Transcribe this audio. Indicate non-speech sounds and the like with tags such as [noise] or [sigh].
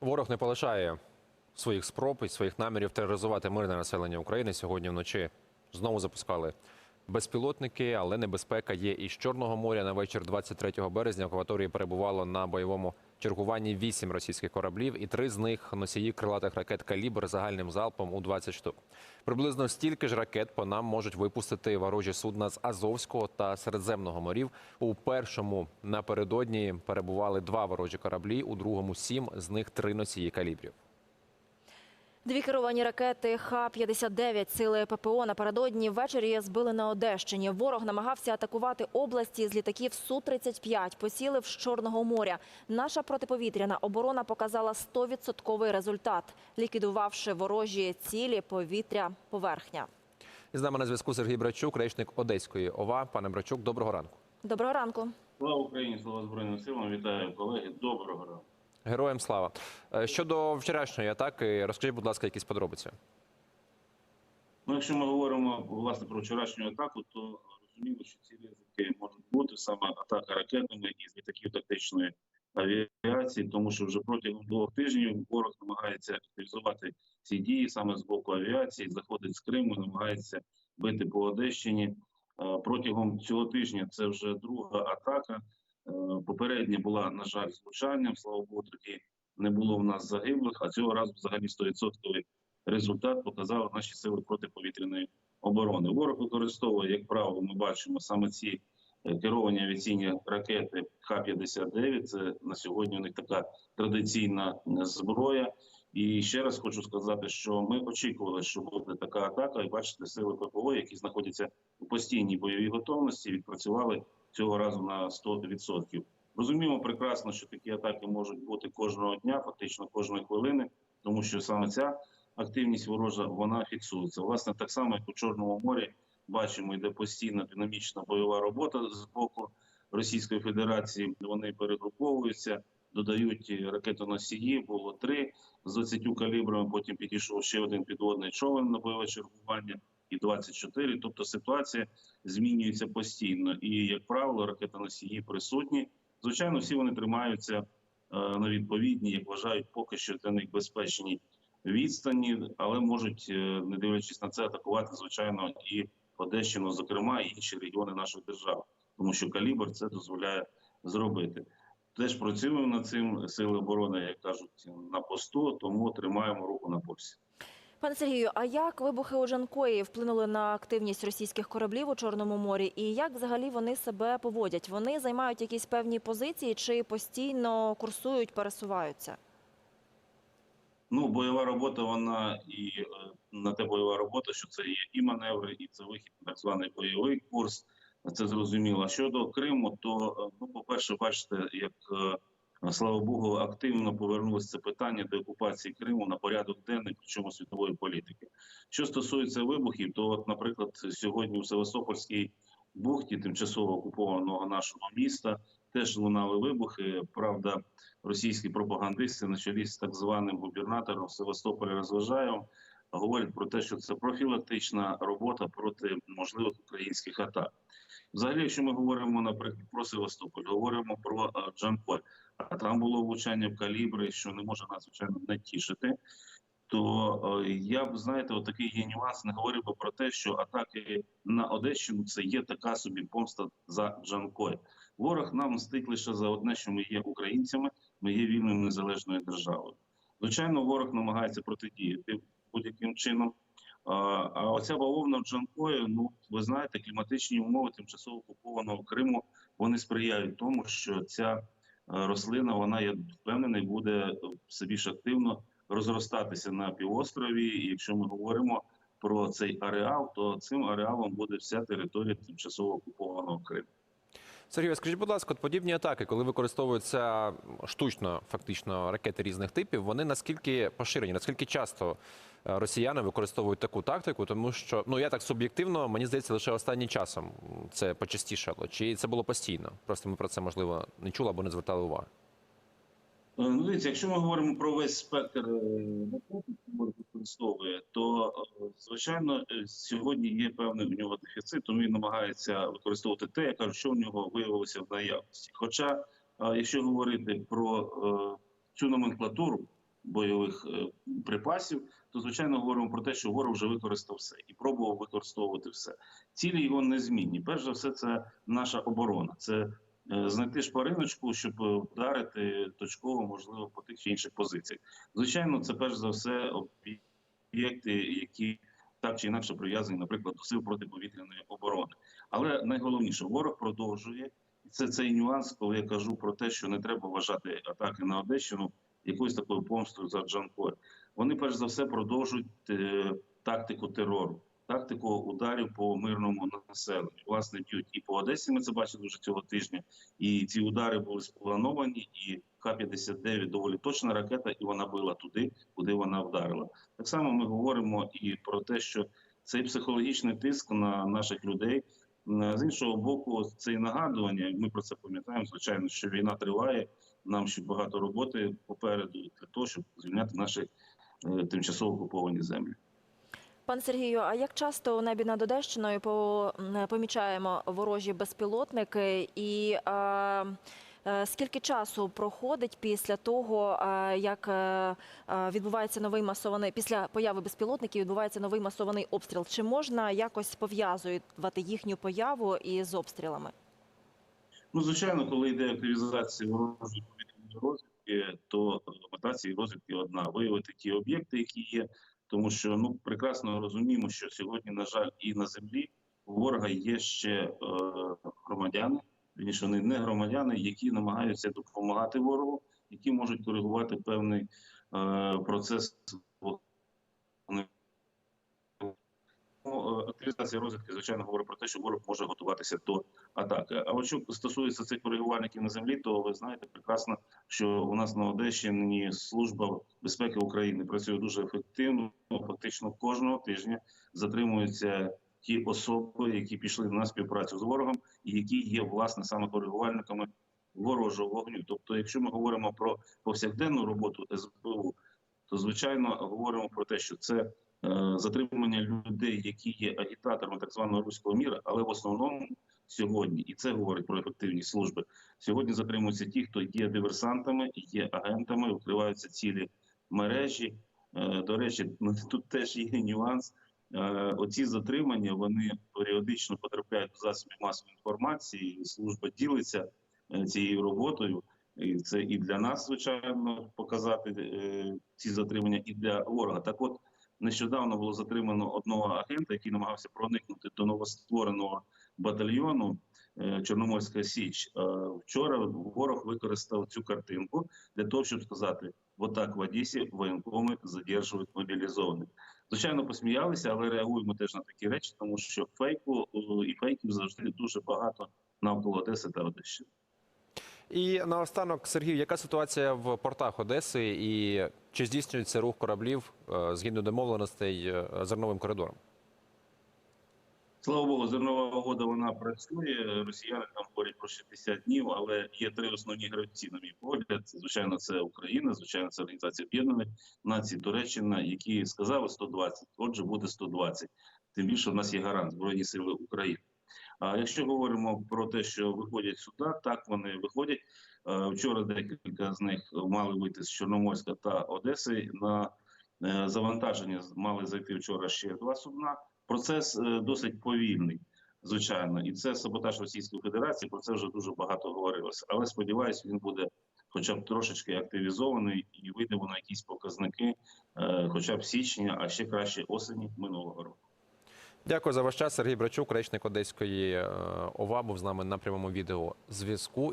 Ворог не полишає своїх спроб і своїх намірів тероризувати мирне населення України. Сьогодні вночі знову запускали безпілотники, але небезпека є і з Чорного моря. На вечір 23 березня в акваторії перебувало на бойовому чергуванні вісім російських кораблів, і три з них носії крилатих ракет «Калібр» загальним залпом у 20 штук. Приблизно стільки ж ракет по нам можуть випустити ворожі судна з Азовського та Середземного морів. У першому напередодні перебували два ворожі кораблі, у другому сім, з них три носії калібрів. Дві керовані ракети Х-59 сили ППО напередодні ввечері збили на Одещині. Ворог намагався атакувати області з літаків Су-35, посілив з Чорного моря. Наша протиповітряна оборона показала 100% результат, ліквідувавши ворожі цілі повітря поверхня. І з нами на зв'язку Сергій Брачук, речник Одеської ОВА. Пане Брачук, доброго ранку. Доброго ранку. Слава Україні, слава Збройним силам. Вітаю колеги. Доброго ранку. Героям слава. Е, Щодо вчорашньої атаки, розкажіть, будь ласка, якісь подробиці. Ну, якщо ми говоримо власне про вчорашню атаку, то розуміло, що ці ризики можуть бути саме атака ракетами із літаків тактичної авіації, тому що вже протягом двох тижнів ворог намагається активізувати ці дії саме з боку авіації, заходить з Криму, намагається бити по Одещині. Е, Протягом цього тижня це вже друга атака. Попередня була, на жаль, влучанням. Слава Богу, тоді не було в нас загиблих, а цього разу взагалі 100% результат показали наші сили протиповітряної оборони. Ворог використовує, як правило, ми бачимо саме ці е, керовані авіаційні ракети Х-59. Це на сьогодні у них така традиційна е, зброя. І ще раз хочу сказати, що ми очікували, що буде така атака, і бачите, сили ППО, які знаходяться у постійній бойовій готовності, відпрацювали цього разу на 100%. Розуміємо прекрасно, що такі атаки можуть бути кожного дня, фактично кожної хвилини, тому що саме ця активність ворожа вона фіксується. Власне, так само, як у Чорному морі, бачимо, йде постійна динамічна бойова робота з боку Російської Федерації. Вони перегруповуються, додають ракетоносії. Було три з 20 калібрами. Потім підійшов ще один підводний човен на бойове чергування. І 24, тобто ситуація змінюється постійно. І як правило, ракетоносії присутні. Звичайно, всі вони тримаються е, на відповідній, як вважають, поки що для них безпечній відстані, але можуть, е, не дивлячись на це, атакувати звичайно і Одещину, зокрема, і інші регіони нашої держави, тому що калібр це дозволяє зробити. Теж працюємо над цим сили оборони, як кажуть, на посту, тому тримаємо руку на пульсі. Пане Сергію, а як вибухи у Жанкої вплинули на активність російських кораблів у Чорному морі? І як взагалі вони себе поводять? Вони займають якісь певні позиції чи постійно курсують, пересуваються? Ну, бойова робота, вона і е, на те бойова робота, що це є і маневри, і це вихід на так званий бойовий курс. Це зрозуміло. Щодо Криму, то е, ну, по-перше, бачите, як е, слава Богу, активно повернулося це питання до окупації Криму на порядок денний, причому світової політики. Що стосується вибухів, то, от, наприклад, сьогодні у Севастопольській бухті, тимчасово окупованого нашого міста, теж лунали вибухи. Правда, російські пропагандисти на чолі з так званим губернатором Севастополя Розважаєвим говорять про те, що це профілактична робота проти можливих українських атак. Взагалі, якщо ми говоримо, наприклад, про Севастополь, говоримо про е, Джанкой, а там було влучання в калібри, що не може нас звичайно не тішити. То е, я б знаєте, отакий є нюанс. Не говорив би про те, що атаки на Одещину це є така собі помста за Джанкой. Ворог нам мстить лише за одне, що ми є українцями, ми є вільною незалежною державою. Звичайно, ворог намагається протидіяти будь-яким чином. А, оця бавовна в Джанкої, ну ви знаєте, кліматичні умови тимчасово окупованого Криму вони сприяють тому, що ця рослина, вона я впевнений, буде все більш активно розростатися на півострові. І якщо ми говоримо про цей ареал, то цим ареалом буде вся територія тимчасово окупованого Криму. Сергій, скажіть, будь ласка, от подібні атаки, коли використовуються штучно, фактично ракети різних типів, вони наскільки поширені, наскільки часто е, росіяни використовують таку тактику, тому що ну я так суб'єктивно, мені здається, лише останнім часом це почастішало. Чи це було постійно? Просто ми про це можливо не чули або не звертали уваги. Е, Ну, дивіться, якщо ми говоримо про весь спектр е, наркотиків, використовує, то е, звичайно е, сьогодні є певний у нього дефіцит, тому він намагається використовувати те, я кажу, що в нього виявилося в наявності. Хоча, е, якщо говорити про е, цю номенклатуру, бойових е, припасів, то звичайно говоримо про те, що ворог вже використав все і пробував використовувати все. Цілі його незмінні. Перш за все, це наша оборона. Це е, знайти шпариночку, щоб е, вдарити точково, можливо, по тих чи інших позиціях. Звичайно, це перш за все об'єкти, які так чи інакше прив'язані, наприклад, до сил протиповітряної оборони. Але найголовніше, ворог продовжує. Це цей нюанс, коли я кажу про те, що не треба вважати атаки на Одещину якоюсь такою помстою за Джанкой. Вони перш за все продовжують е, тактику терору, тактику ударів по мирному населенню. Власне, б'ють і по Одесі. Ми це бачили вже цього тижня. І ці удари були сплановані. І Х-59 доволі точна ракета, і вона била туди, куди вона вдарила. Так само ми говоримо і про те, що цей психологічний тиск на наших людей. З іншого боку, це і нагадування. Ми про це пам'ятаємо. Звичайно, що війна триває. Нам ще багато роботи попереду для того, щоб звільняти наші е, тимчасово окуповані землі. Пан Сергію, а як часто у небі над Одещиною помічаємо ворожі безпілотники, і е, е, скільки часу проходить після того, е, як е, е, відбувається новий масований після появи безпілотників, відбувається новий масований обстріл? Чи можна якось пов'язувати їхню появу із обстрілами? Ну, звичайно, коли йде активізація повітряної розвідки, то мета цієї розвідки одна виявити ті об'єкти, які є. Тому що ну прекрасно розуміємо, що сьогодні, на жаль, і на землі у ворога є ще е, громадяни, вірніше, вони не громадяни, які намагаються допомагати ворогу, які можуть коригувати певний е, процес. Е, розвідки, звичайно, говорить про те, що ворог може готуватися до атаки. А от що стосується цих коригувальників на землі, то ви знаєте прекрасно, що у нас на Одещині служба безпеки України працює дуже ефективно. Фактично кожного тижня затримуються ті особи, які пішли на співпрацю з ворогом, і які є власне саме коригувальниками ворожого вогню. Тобто, якщо ми говоримо про повсякденну роботу СБУ, то звичайно говоримо про те, що це затримання людей, які є агітаторами так званого руського міра, але в основному сьогодні, і це говорить про ефективність служби. Сьогодні затримуються ті, хто є диверсантами, є агентами, укриваються цілі мережі. Е, До речі, [laughs] ну, тут теж є нюанс. Е, Оці затримання вони періодично потрапляють в засоби масової інформації. Служба ділиться е, цією роботою. І це і для нас, звичайно, показати е, ці затримання, і для ворога. Так от нещодавно було затримано одного агента, який намагався проникнути до новоствореного батальйону е, Чорноморська Січ. Е, Вчора ворог використав цю картинку для того, щоб сказати: отак в Одесі воєнкоми задержують мобілізованих. Звичайно, посміялися, але реагуємо теж на такі речі, тому що фейку е, і фейків завжди дуже багато навколо Одеси та Одещини. І наостанок, Сергій, яка ситуація в портах Одеси і чи здійснюється рух кораблів е, згідно домовленостей е, зерновим коридором? Слава Богу, зернова угода вона працює. Росіяни там говорять про 60 днів, але є три основні гравці, на мій погляд. Звичайно це Україна, звичайно, це Організація Об'єднаних Націй, Туреччина, які сказали 120, Отже, буде 120. Тим більше в нас є гарант Збройні Сили України. А якщо говоримо про те, що виходять сюди, так вони виходять. Е, Вчора декілька з них мали вийти з Чорноморська та Одеси. На е, завантаження мали зайти вчора ще два судна. Процес е, досить повільний, звичайно, і це саботаж Російської Федерації. Про це вже дуже багато говорилося. Але сподіваюся, він буде хоча б трошечки активізований і вийдемо на якісь показники, хоча б січня, а ще краще осені минулого року. Дякую за ваш час. Сергій Брачук, речник Одеської е, ОВА, був з нами на прямому відео зв'язку.